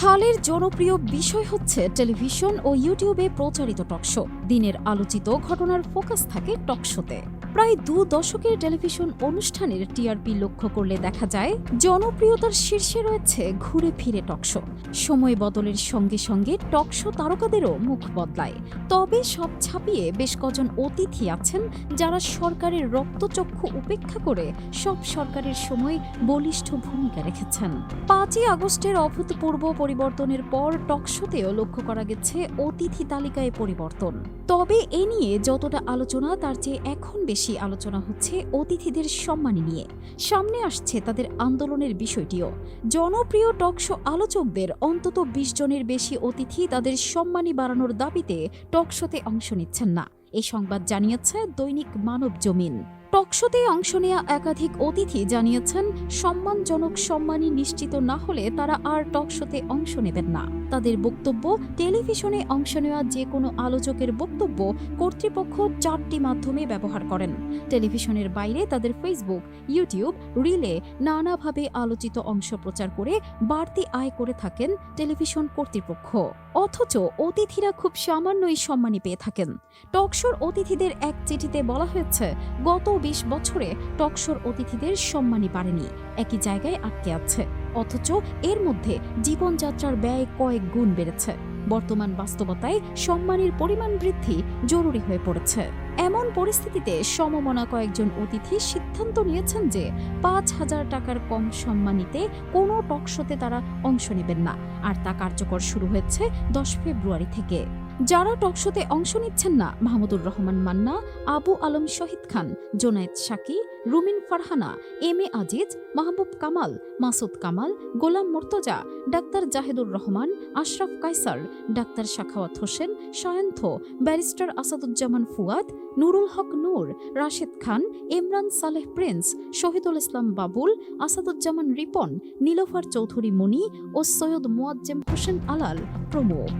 হালের জনপ্রিয় বিষয় হচ্ছে টেলিভিশন ও ইউটিউবে প্রচারিত টকশো দিনের আলোচিত ঘটনার ফোকাস থাকে টকশোতে প্রায় দু দশকের টেলিভিশন অনুষ্ঠানের টিআরপি লক্ষ্য করলে দেখা যায়, জনপ্রিয়তার শীর্ষে রয়েছে ঘুরে ফিরে টকশো সময় বদলের সঙ্গে সঙ্গে টকশো তারকাদেরও মুখ বদলায়। তবে সব ছাপিয়ে বেশ কজন অতিথি আছেন যারা সরকারের রক্তচক্ষু উপেক্ষা করে সব সরকারের সময় বলিষ্ঠ ভূমিকা রেখেছেন। পাঁচই আগস্টের অভূতপূর্ব পরিবর্তনের পর টকশোতেও লক্ষ্য করা গেছে অতিথি তালিকায় পরিবর্তন। তবে এ নিয়ে যতটা আলোচনা, তার চেয়ে এখন বেশি আলোচনা হচ্ছে অতিথিদের সম্মান নিয়ে। সামনে আসছে তাদের আন্দোলনের বিষয়টিও। জনপ্রিয় টকশো আলোচকদের অন্তত বিশ জনের বেশি অতিথি তাদের সম্মানী বাড়ানোর দাবিতে টকশোতে অংশ নিচ্ছেন না। এই সংবাদ জানিয়েছে দৈনিক মানব জমিন। টকশোতে অংশ নেওয়া একাধিক অতিথি জানিয়েছেন, সম্মানজনক সম্মানী নিশ্চিত না হলে তারা আর টকশোতে অংশ নেবেন না। তাদের বক্তব্য, টেলিভিশনে অংশ নেওয়া যে কোনো আলোচকের বক্তব্য কর্তৃপক্ষ চারটি মাধ্যমে ব্যবহার করেন। টেলিভিশনের বাইরে তাদের ফেসবুক, ইউটিউব, রিলে নানাভাবে আলোচিত অংশ প্রচার করে বাড়তি আয় করে থাকেন টেলিভিশন কর্তৃপক্ষ। অথচ অতিথিরা খুব সামান্যই সম্মানী পেয়ে থাকেন। টকশোর অতিথিদের এক চিঠিতে বলা হয়েছে, গত বিশ বছরে টকশোর অতিথিদের সম্মানী বাড়েনি। একই জায়গায় আটকে আছে। অথচ এর মধ্যে জীবনযাত্রার ব্যয় কয়েক গুণ বেড়েছে। বর্তমান বাস্তবতায় সম্মানের পরিমাণ বৃদ্ধি জরুরি হয়ে পড়েছে। এমন পরিস্থিতিতে সমমনা কয়েকজন অতিথি সিদ্ধান্ত নিয়েছেন যে পাঁচ হাজার টাকার কম সম্মানিতে কোনো টকশোতে তারা অংশ নেবেন না। আর তা কার্যকর শুরু হয়েছে দশ ফেব্রুয়ারি থেকে। যারা টকশোতে অংশ নিচ্ছেন না, মাহমুদুর রহমান মান্না, আবু আলম শহীদ খান, জোনায়েদ শাকি, রুমিন ফারহানা, এম এ আজিজ, মাহবুব কামাল, মাসুদ কামাল, গোলাম মুর্তজা, ডাক্তার জাহেদুর রহমান, আশরাফ কায়সার, ডাক্তার শাখাওয়াত হোসেন সায়ন্থ ব্যারিস্টার আসাদুজ্জামান ফুয়াদ, নুরুল হক নূর, রাশেদ খান, ইমরান সালেহ প্রিন্স, শহীদুল ইসলাম বাবুল, আসাদুজ্জামান রিপন, নীলোফার চৌধুরী মনি ও সৈয়দ মোয়াজ্জেম হোসেন আলাল প্রমুখ।